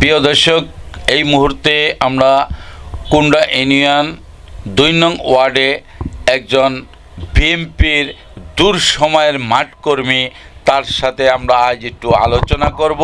প্রিয় দর্শক এই মুহূর্তে আমরা কুন্ডা ইউনিয়ন দুই নং ওয়ার্ডে একজন বিএমপির দূর সময়ের মাঠকর্মী তার সাথে আমরা আজ একটু আলোচনা করব।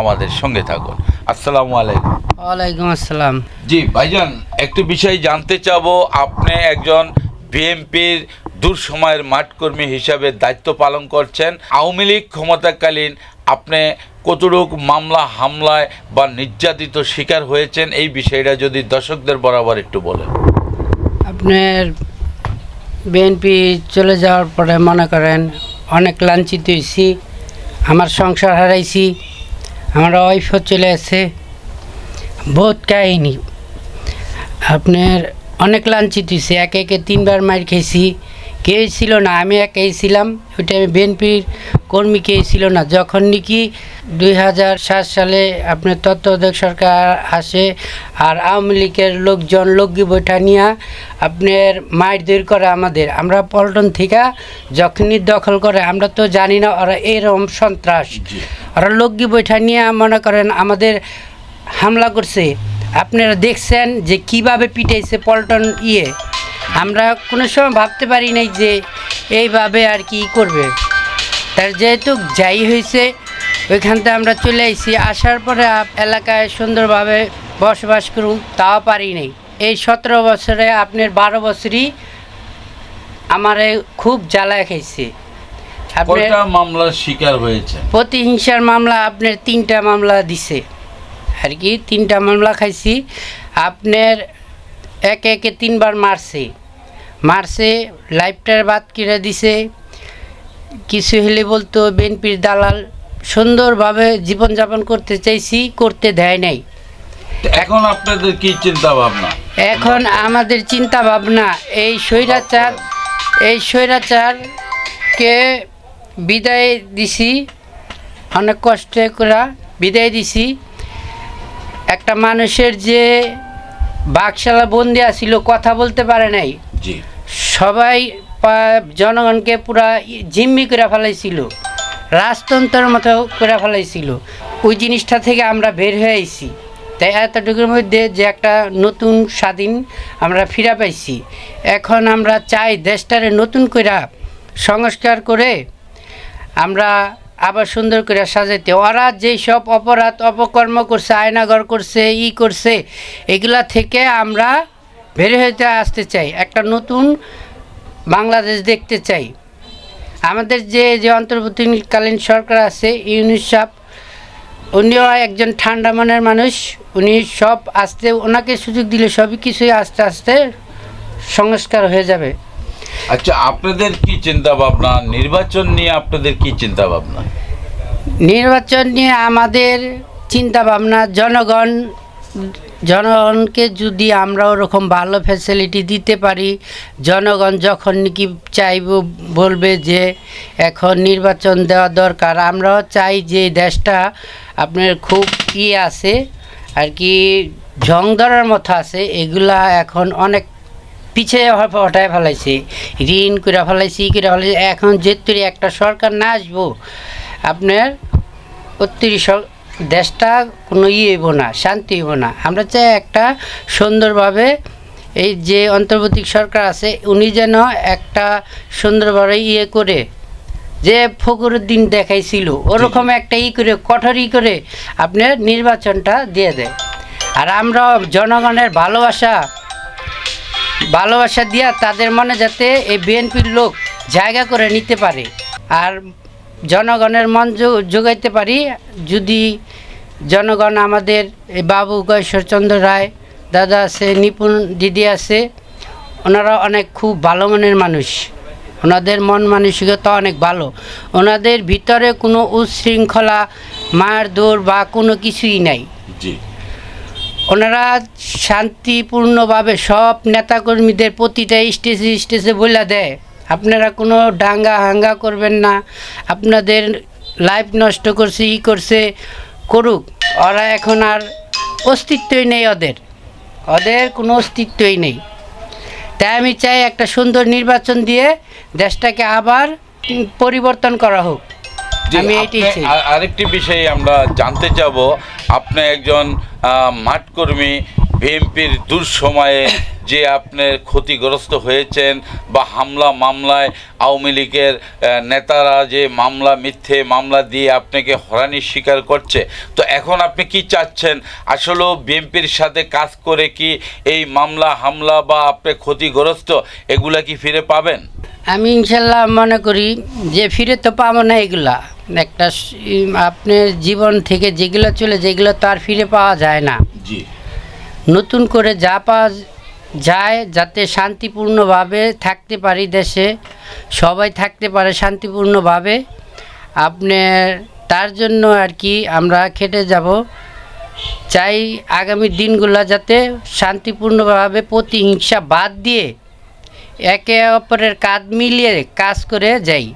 আমাদের সঙ্গে থাকুন। আসসালামু আলাইকুম। ওয়ালাইকুম আসসালাম। জি ভাইজান একটি বিষয় জানতে চাবো। আপনি একজন বিএনপির দূর সময়ের মাঠকর্মী হিসাবে দায়িত্ব পালন করছেন। আওয়ামী লীগ ক্ষমতাকালীন আপনি কতটুক মামলা, হামলায় বা নির্যাতিত শিকার হয়েছেন, এই বিষয়টা যদি দর্শকদের বরাবর একটু বলেন। আপনার বিএনপি চলে যাওয়ার পরে মনে করেন অনেক লাঞ্ছিত হয়েছি, আমার সংসার হারাইছি, আমার ওয়াইফও চলে আসে বহুত কাহিনী। আপনার অনেক লাঞ্ছিত হয়েছে, একে একে তিনবার মার খেয়েছি, কেউ ছিল না, আমি একাই ছিলাম, ওইটা আমি বিএনপির কর্মী কেউ ছিল না। যখন নাকি দুই হাজার সাত সালে আপনার তত্ত্বাবধায়ক সরকার আসে আর আওয়ামী লীগের লোকজন লোকগি বৈঠা নিয়ে আপনার মার দূর করে আমাদের আমরা পল্টন থেকে যখনই দখল করে আমরা তো জানি না ওরা এরকম সন্ত্রাস। ওরা লোকগি বৈঠা নিয়ে মনে করেন আমাদের হামলা করছে। আপনারা দেখছেন যে কীভাবে পিটাইছে পল্টন ইয়ে। আমরা কোনো সময় ভাবতে পারি নাই যে এইভাবে আর কি করবে। যেহেতু যাই হয়েছে ওইখান থেকে আমরা চলে আইছি। আসার পরে এলাকায় সুন্দরভাবে বসবাস করুন তাও পারি নাই। এই সতেরো বছরে আপনার বারো বছরই আমারে খুব জ্বালায় খাইছে। কয়টা মামলার শিকার হয়েছে প্রতিহিংসার মামলা আপনার তিনটা মামলা দিছে। আর কি তিনটা মামলা খাইছি। আপনার একে একে তিনবার মারছে। মারছে লাইফটার বাদ কিনে দিছে। কিছু হলে বলতো বিএনপির দালাল সুন্দরভাবে জীবনযাপন করতে চাইছি করতে দেয় নাই। এখন আপনাদের কি চিন্তা ভাবনা এখন আমাদের চিন্তা ভাবনা এই স্বৈরাচার এই স্বৈরাচারকে বিদায় দিছি অনেক কষ্টে করা বিদায় দিছি। একটা মানুষের যে বাকশালা বন্দি আছিল কথা বলতে পারে নাই। সবাই জনগণকে পুরা জিম্মি করে ফেলাইছিল। রাজতন্ত্রের মতো করে ফেলাইছিল। ওই জিনিসটা থেকে আমরা বের হয়ে আইছি। তাই এতটুকুর মধ্যে যে একটা নতুন স্বাধীন আমরা ফিরা পাইছি। এখন আমরা চাই দেশটারে নতুন করে সংস্কার করে আমরা আবার সুন্দর করে সাজাইতে। ওরা যেই সব অপরাধ, অপকর্ম করছে, আয়নাগর করছে, ই করছে, এগুলা থেকে আমরা বের হইতে আসতে চাই। একটা নতুন বাংলাদেশ দেখতে চাই। আমাদের যে যে অন্তর্বর্তীকালীন সরকার আছে ইউনিস উনিও একজন ঠান্ডা মনের মানুষ। উনি সব আস্তে ওনাকে সুযোগ দিলে সবই কিছুই আস্তে আস্তে সংস্কার হয়ে যাবে। আচ্ছা আপনাদের কি চিন্তা ভাবনা নির্বাচন নিয়ে আপনাদের কি চিন্তা ভাবনা নির্বাচন নিয়ে আমাদের চিন্তা ভাবনা জনগণ জনগণকে যদি আমরা ওরকম ভালো ফ্যাসিলিটি দিতে পারি, জনগণ যখন নাকি চাইব, বলবে যে এখন নির্বাচন দেওয়া দরকার, আমরাও চাই যে দেশটা আপনার খুব ই আছে, আর কি জং ধরার মতো আছে, এগুলা এখন অনেক পিছিয়ে হটায় ফেলাইছে। ঋণ করে ফেলাইছি করে ফেলাইছে, এখন যেতুরি একটা সরকার না আসব, আপনার স- দেশটা কোনো ইয়ে হইব না শান্তি হইব না। আমরা চাই একটা সুন্দরভাবে এই যে অন্তর্বর্তী সরকার আছে উনি যেন একটা সুন্দরভাবে ইয়ে করে যে ফখরুদ্দিন দেখাইছিল ওরকম একটা ই করে কঠোর ই করে আপনার নির্বাচনটা দিয়ে দেয়। আর আমরা জনগণের ভালোবাসা ভালোবাসা দিয়া তাদের মনে যাতে এই বিএনপির লোক জায়গা করে নিতে পারে। আর জনগণের মন যোগাইতে পারি। যদি জনগণ আমাদের এই বাবু গয়েশ্বরচন্দ্র রায় দাদা আছে নিপুণ দিদি আছে ওনারা অনেক খুব ভালো মনের মানুষ। ওনাদের মন মানসিকতা অনেক ভালো। ওনাদের ভিতরে কোনো উচ্ছৃঙ্খলা মার দৌড় বা কোনো কিছুই নাই। ওনারা শান্তিপূর্ণভাবে সব নেতাকর্মীদের প্রতিটা স্টেজে স্টেজে বলে দেয়। আপনারা কোনো ডাঙ্গা হাঙ্গা করবেন না। আপনাদের লাইফ নষ্ট করছে ই করছে করুক। ওরা এখন আর অস্তিত্বই নেই ওদের। ওদের কোনো অস্তিত্বই নেই। তাই আমি চাই একটা সুন্দর নির্বাচন দিয়ে দেশটাকে আবার পরিবর্তন করা হোক। আমি আ- আরেকটি বিষয়ে আমরা জানতে চাব। আপনি একজন মাঠকর্মী বিএনপির দুঃসময়ে যে আপনি ক্ষতিগ্রস্ত হয়েছেন বা হামলা মামলায় আওয়ামী লীগের নেতারা যে মামলা মিথ্যে মামলা দিয়ে আপনাকে হরানির স্বীকার করছে তো এখন আপনি কি চাচ্ছেন? আসলেও বিএনপির সাথে কাজ করে কি এই মামলা হামলা বা আপনি ক্ষতিগ্রস্ত এগুলা কি ফিরে পাবেন? আমি ইনশাল্লাহ মনে করি যে ফিরে তো পাবো না এগুলা। একটা আপনার জীবন থেকে যেগুলো চলে যেগুলো তো আর ফিরে পাওয়া যায় না। জি। নতুন করে যা পাওয়া যায় যাতে শান্তিপূর্ণভাবে থাকতে পারি দেশে। সবাই থাকতে পারে শান্তিপূর্ণভাবে। আপনার, তার জন্য আর কি আমরা খেটে যাব। চাই আগামী দিনগুলো যাতে শান্তিপূর্ণভাবে প্রতিহিংসা বাদ দিয়ে একে অপরের কাঁধ মিলিয়ে কাজ করে যাই।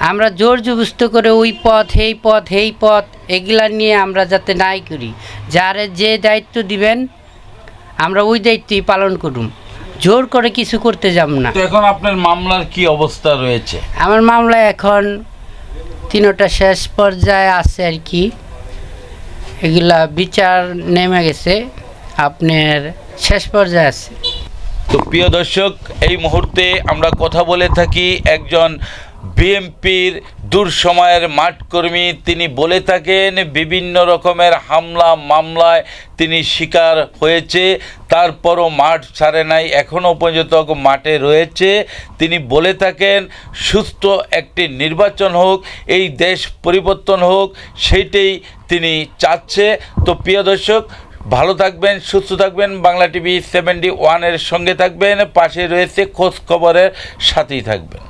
আমরা জোর জবস্ত করে ওই পথ এই পথ এই পথ, এগুলা নিয়ে আমরা যাতে নাই করি। যারে যে দায়িত্ব দিবেন আমরা ওই দায়িত্বই পালন করুম। জোর করে কিছু করতে যাব না। এখন আপনার মামলার কি অবস্থা রয়েছে? আমার মামলা এখন তিনোটা শেষ পর্যায়ে আছে আর কি। এগুলা বিচার নেমে গেছে আপনার শেষ পর্যায়ে আছে। তো প্রিয় দর্শক এই মুহূর্তে আমরা কথা বলে থাকি একজন বিএমপির দূর সময়ের মাঠকর্মী, তিনি বলে থাকেন, বিভিন্ন রকমের হামলা, মামলায় তিনি শিকার হয়েছে, তারপরও মাঠ ছাড়ে নাই, এখনও পর্যন্ত মাঠে রয়েছে। তিনি বলে থাকেন, সুস্থ একটি নির্বাচন হোক, এই দেশ পরিবর্তন হোক, সেইটাই তিনি চাচ্ছে। তো প্রিয় দর্শক, ভালো থাকবেন, সুস্থ থাকবেন, বাংলা টিভি সেভেন্টি ওয়ানের সঙ্গে থাকবেন, পাশে রয়েছে খোঁজ খবরের সাথেই থাকবেন।